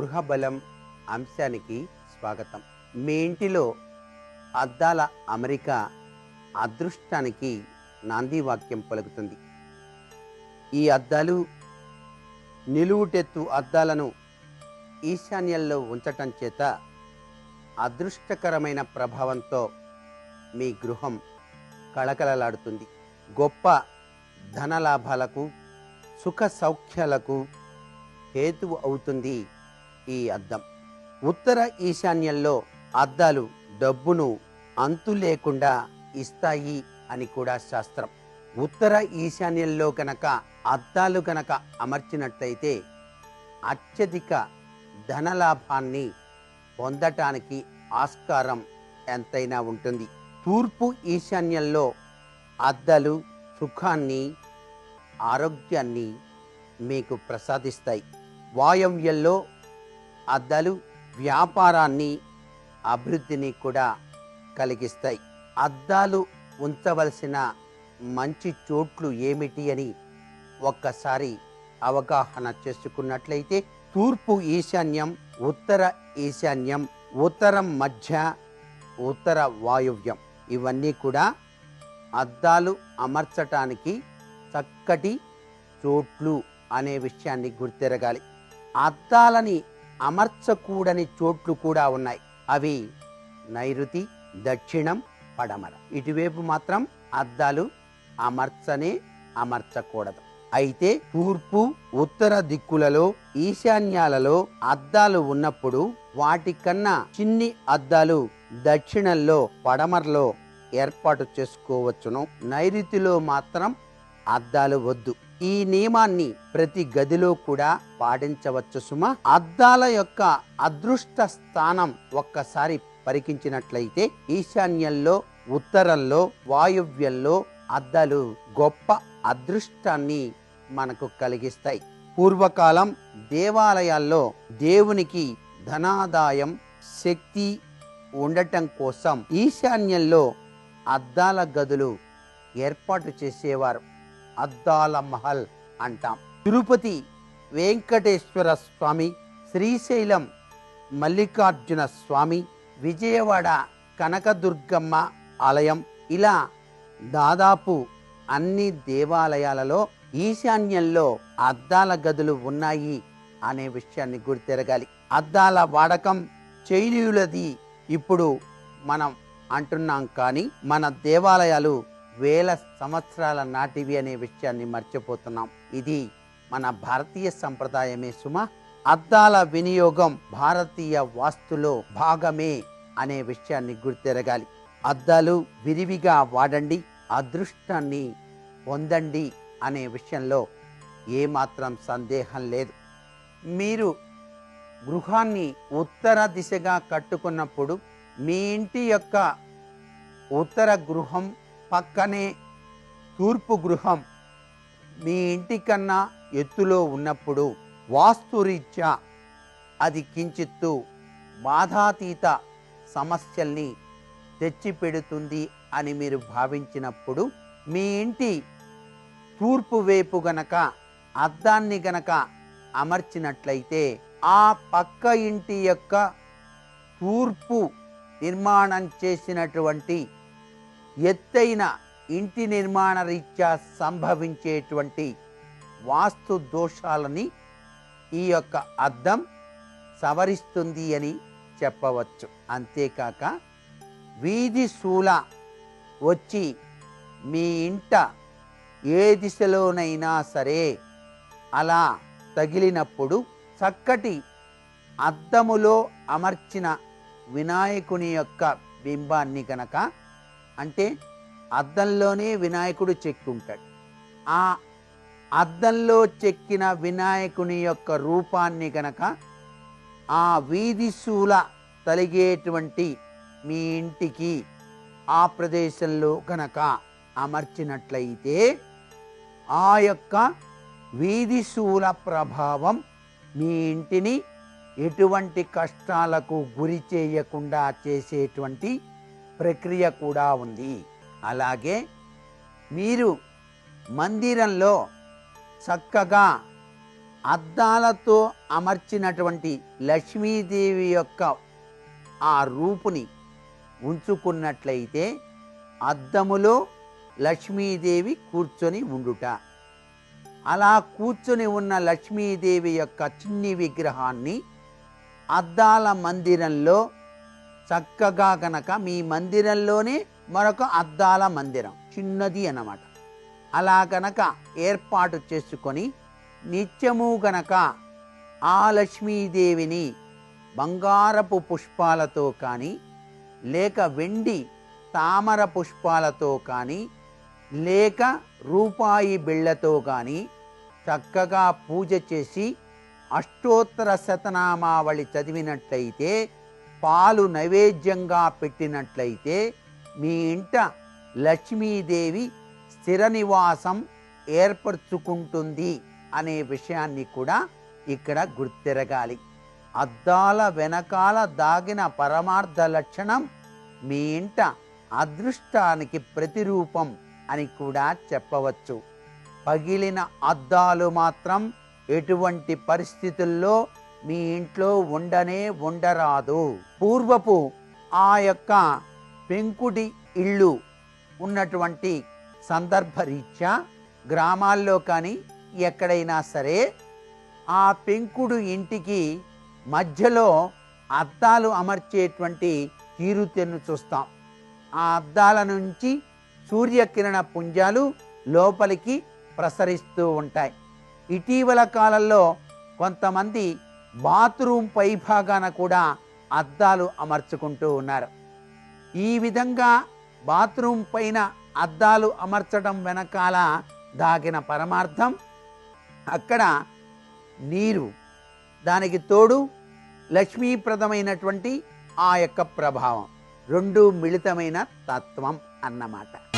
గృహబలం అంశానికి స్వాగతం. మీ ఇంటిలో అద్దాల అమెరికా అదృష్టానికి నాంది వాక్యం పలుకుతుంది. ఈ అద్దాలు నిలువుటెత్తు అద్దాలను ఈశాన్యంలో ఉంచటం చేత అదృష్టకరమైన ప్రభావంతో మీ గృహం కళకళలాడుతుంది. గొప్ప ధనలాభాలకు సుఖ సౌఖ్యాలకు హేతువు అవుతుంది. ఈ అద్దం. ఉత్తర ఈశాన్యంలో అద్దాలు డబ్బును అంతు లేకుండా ఇస్తాయి అని కూడా శాస్త్రం. ఉత్తర ఈశాన్యంలో కనుక అద్దాలు కనుక అమర్చినట్లయితే అత్యధిక ధనలాభాన్ని పొందటానికి ఆస్కారం ఎంతైనా ఉంటుంది. తూర్పు ఈశాన్యంలో అద్దాలు సుఖాన్ని ఆరోగ్యాన్ని మీకు ప్రసాదిస్తాయి. వాయవ్యంలో అద్దాలు వ్యాపారాన్ని అభివృద్ధిని కూడా కలిగిస్తాయి. అద్దాలు ఉంచవలసిన మంచి చోట్లు ఏమిటి అని ఒక్కసారి అవగాహన చేసుకున్నట్లయితే తూర్పు ఈశాన్యం ఉత్తర ఈశాన్యం ఉత్తరం మధ్య ఉత్తర వాయువ్యం ఇవన్నీ కూడా అద్దాలు అమర్చటానికి చక్కటి చోట్లు అనే విషయాన్ని గుర్తెరగాలి. అద్దాలని అమర్చకూడని చోట్లు కూడా ఉన్నాయి. అవి నైరుతి దక్షిణం పడమర. ఇటువైపు మాత్రం అద్దాలు అమర్చనే అమర్చకూడదు. అయితే తూర్పు ఉత్తర దిక్కులలో ఈశాన్యాలలో అద్దాలు ఉన్నప్పుడు వాటికన్నా చిన్ని అద్దాలు దక్షిణంలో పడమరలో ఏర్పాటు చేసుకోవచ్చును. నైరుతిలో మాత్రం అద్దాలు వద్దు. ఈ నియమాన్ని ప్రతి గదిలో కూడా పాటించవచ్చు సుమ. అద్దాల యొక్క అదృష్ట స్థానం ఒక్కసారి పరికించినట్లయితే ఈశాన్యంలో ఉత్తరంలో వాయువ్యంలో అద్దాలు గొప్ప అదృష్టాన్ని మనకు కలిగిస్తాయి. పూర్వకాలం దేవాలయాల్లో దేవునికి ధనాదాయం శక్తి ఉండటం కోసం ఈశాన్యంలో అద్దాల గదులు ఏర్పాటు చేసేవారు. అద్దాల మహల్ అంటాం. తిరుపతి వెంకటేశ్వర స్వామి శ్రీశైలం మల్లికార్జున స్వామి విజయవాడ కనకదుర్గమ్మ ఆలయం ఇలా దాదాపు అన్ని దేవాలయాలలో ఈశాన్యంలో అద్దాల గదులు ఉన్నాయి అనే విషయాన్ని గుర్తెరగాలి. అద్దాల వాడకం చైనీయులది ఇప్పుడు మనం అంటున్నాం కానీ మన దేవాలయాలు వేల సంవత్సరాల నాటివి అనే విషయాన్ని మర్చిపోతున్నాం. ఇది మన భారతీయ సంప్రదాయమే సుమ. అద్దాల వినియోగం భారతీయ వాస్తులో భాగమే అనే విషయాన్ని గుర్తెరగాలి. అద్దాలు విరివిగా వాడండి అదృష్టాన్ని పొందండి అనే విషయంలో ఏమాత్రం సందేహం లేదు. మీరు గృహాన్ని ఉత్తర దిశగా కట్టుకున్నప్పుడు మీ ఇంటి యొక్క ఉత్తర గృహం పక్కనే తూర్పు గృహం మీ ఇంటి కన్నా ఎత్తులో ఉన్నప్పుడు వాస్తురీత్యా అది కించిత్తు బాధాతీత సమస్యల్ని తెచ్చిపెడుతుంది అని మీరు భావించినప్పుడు మీ ఇంటి తూర్పు వైపు గనక అద్దాన్ని గనక అమర్చినట్లయితే ఆ పక్క ఇంటి యొక్క తూర్పు నిర్మాణం చేసినటువంటి ఎత్తైన ఇంటి నిర్మాణ రీత్యా సంభవించేటువంటి వాస్తు దోషాలని ఈ యొక్క అద్దం సవరిస్తుంది అని చెప్పవచ్చు. అంతేకాక వీధి శూల వచ్చి మీ ఇంట ఏ దిశలోనైనా సరే అలా తగిలినప్పుడు చక్కటి అద్దములో అమర్చిన వినాయకుని యొక్క బింబాన్ని గనక అంటే అద్దంలోనే వినాయకుడు చెక్కుంటాడు. ఆ అద్దంలో చెక్కిన వినాయకుని యొక్క రూపాన్ని గనక ఆ వీధి శూల తలిగేటువంటి మీ ఇంటికి ఆ ప్రదేశంలో కనుక అమర్చినట్లయితే ఆ యొక్క వీధి శూల ప్రభావం మీ ఇంటిని ఎటువంటి కష్టాలకు గురి చేయకుండా చేసేటువంటి ప్రక్రియ కూడా ఉంది. అలాగే మీరు మందిరంలో చక్కగా అద్దాలతో అమర్చినటువంటి లక్ష్మీదేవి యొక్క ఆ రూపుని ఉంచుకున్నట్లయితే అద్దములో లక్ష్మీదేవి కూర్చొని ఉండుట. అలా కూర్చొని ఉన్న లక్ష్మీదేవి యొక్క చిన్ని విగ్రహాన్ని అద్దాల మందిరంలో చక్కగా కనుక మీ మందిరంలోనే మరొక అద్దాల మందిరం చిన్నది అన్నమాట. అలా గనక ఏర్పాటు చేసుకొని నిత్యము గనక ఆ లక్ష్మీదేవిని బంగారపు పుష్పాలతో కానీ లేక వెండి తామర పుష్పాలతో కానీ లేక రూపాయి బిళ్ళతో కానీ చక్కగా పూజ చేసి అష్టోత్తర శతనామావళి చదివినట్లయితే పాలు నైవేద్యంగా పెట్టినట్లయితే మీ ఇంట లక్ష్మీదేవి స్థిర నివాసం ఏర్పరచుకుంటుంది అనే విషయాన్ని కూడా ఇక్కడ గుర్తిరగాలి. అద్దాల వెనకాల దాగిన పరమార్థ లక్షణం మీ ఇంట అదృష్టానికి ప్రతిరూపం అని కూడా చెప్పవచ్చు. పగిలిన అద్దాలు మాత్రం ఎటువంటి పరిస్థితుల్లో మీ ఇంట్లో ఉండనే ఉండరాదు. పూర్వపు ఆ యొక్క పెంకుటి ఇళ్ళు ఉన్నటువంటి సందర్భరీత్యా గ్రామాల్లో కానీ ఎక్కడైనా సరే ఆ పెంకుడు ఇంటికి మధ్యలో అద్దాలు అమర్చేటువంటి తీరుతెన్ను చూస్తాం. ఆ అద్దాల నుంచి సూర్యకిరణ పుంజాలు లోపలికి ప్రసరిస్తూ ఉంటాయి. ఇటీవల కాలంలో కొంతమంది బాత్రూమ్ పైభాగాన కూడా అద్దాలు అమర్చుకుంటూ ఉన్నారు. ఈ విధంగా బాత్రూమ్ పైన అద్దాలు అమర్చడం వెనకాల దాగిన పరమార్థం అక్కడ నీరు దానికి తోడు లక్ష్మీప్రదమైనటువంటి ఆ యొక్క ప్రభావం రెండు మిళితమైన తత్వం అన్నమాట.